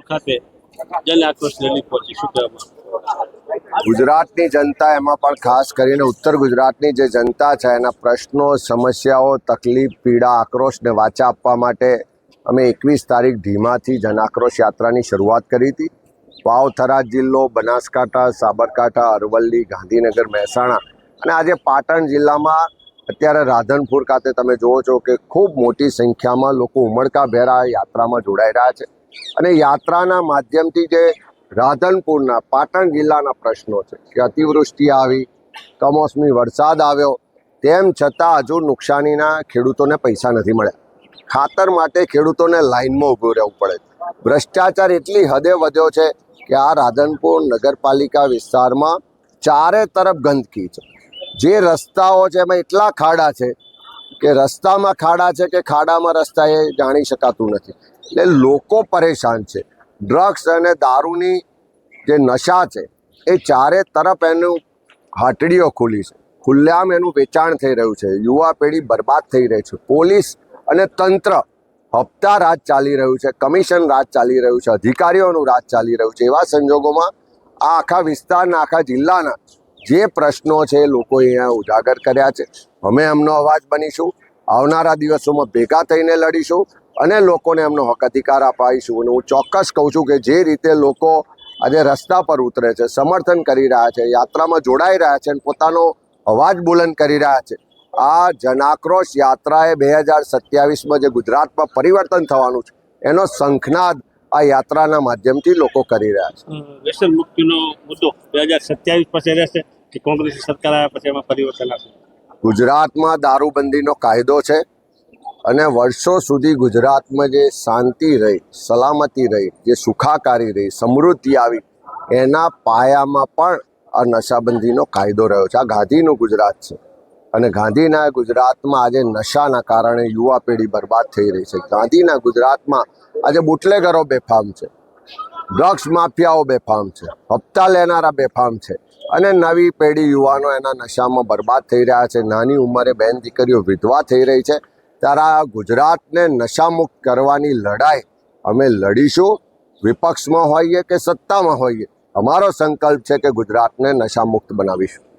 ખાતે જન રેલી પહોંચી શું કહેવામાં ગુજરાતની જનતા એમાં પણ ખાસ કરીને ઉત્તર ગુજરાતની જે જનતા છે, એના પ્રશ્નો, સમસ્યાઓ, તકલીફ, પીડા, આક્રોશને વાચા આપવા માટે અમે એકવીસ તારીખ ધીમાથી જનાક્રોશ યાત્રાની શરૂઆત કરી હતી. વાવથરા જિલ્લો, બનાસકાંઠા, સાબરકાંઠા, અરવલ્લી, ગાંધીનગર, મહેસાણા અને આજે પાટણ જિલ્લામાં અત્યારે રાધનપુર ખાતે તમે જુઓ છો કે ખૂબ મોટી સંખ્યામાં લોકો ઉમળકાભેર આ યાત્રામાં જોડાઈ રહ્યા છે. અને યાત્રાના માધ્યમથી જે રાધનપુરના પાટણ જિલ્લાના પ્રશ્નો છે કે અતિવૃષ્ટિ આવી, કમોસમી વરસાદ આવ્યો, તેમ છતાં હજુ નુકસાનીના ખેડૂતોને પૈસા નથી મળ્યા. ખાતર માટે ખેડૂતોને લાઇનમાં ઊભું રહેવું પડે છે. ભ્રષ્ટાચાર એટલી હદે વધ્યો છે કે આ રાધનપુર નગરપાલિકા વિસ્તારમાં ચારે તરફ ગંદકી છે. જે રસ્તાઓ છે એમાં એટલા ખાડા છે કે રસ્તામાં ખાડા છે કે ખાડામાં રસ્તા એ જાણી શકાતું નથી. એટલે લોકો પરેશાન છે. ડ્રગ્સ અને દારૂની જે નશા છે, એ ચારે તરફ એનું હાટડીઓ ખુલી છે. ખુલ્લામ એનું વેચાણ થઈ રહ્યું છે. યુવા પેઢી બરબાદ થઈ રહી છે. પોલીસ અને તંત્ર હપ્તા રાજ ચાલી રહ્યું છે. કમિશન રાજ ચાલી રહ્યું છે. અધિકારીઓનું રાજ ચાલી રહ્યું છે. એવા સંજોગોમાં આ આખા વિસ્તારના, આખા જિલ્લાના જે પ્રશ્નો છે એ લોકોએ અહીંયા ઉજાગર કર્યા છે. અમે એમનો અવાજ બનીશું, આવનારા દિવસોમાં ભેગા થઈને લડીશું અને લોકોને એમનો હક અધિકાર અપાવીશું. અને હું ચોક્કસ કહું છું કે જે રીતે લોકો આજે રસ્તા પર ઉતરે છે, સમર્થન કરી રહ્યા છે, યાત્રામાં જોડાઈ રહ્યા છે અને પોતાનો અવાજ બુલંદ કરી રહ્યા છે, આ જનાક્રોશ યાત્રાએ બે હજાર સત્યાવીસમાં જે ગુજરાતમાં પરિવર્તન થવાનું છે, એનો શંખનાદ આ યાત્રાના માધ્યમથી લોકો કરી રહ્યા છે. વ્યસન મુક્તિનો મુદ્દો બે હજાર સત્યાવીસ પછી રહેશે. કે કોંગ્રેસ સરકાર આવ્યા પછી એમાં પરિવર્તન આવશે ગુજરાતમાં દારૂબંધીનો કાયદો છે અને વર્ષો સુધી ગુજરાતમાં જે શાંતિ રહી, સલામતી રહી, જે સુખાકારી રહી, સમૃદ્ધિ આવી, એના પાયામાં પણ આ નશાબંધીનો કાયદો રહ્યો છે. આ ગાંધીનું ગુજરાત છે અને ગાંધીના ગુજરાતમાં આજે નશાના કારણે યુવા પેઢી બરબાદ થઈ રહી છે. ગાંધીના ગુજરાતમાં આજે બુટલેગરો બેફામ છે, ડ્રગ્સ માફિયાઓ બેફામ છે, હપ્તા લેનારા બેફામ છે. અને નવી પેઢી યુવાનો એના નશામાં બરબાદ થઈ રહ્યા છે. નાની ઉંમરે બેન દીકરીઓ વિધવા થઈ રહી છે. ત્યારે આ ગુજરાતને નશામુક્ત કરવાની લડાઈ અમે લડીશું. વિપક્ષમાં હોઈએ કે સત્તામાં હોઈએ? અમારો સંકલ્પ છે કે ગુજરાતને નશામુક્ત બનાવીશું.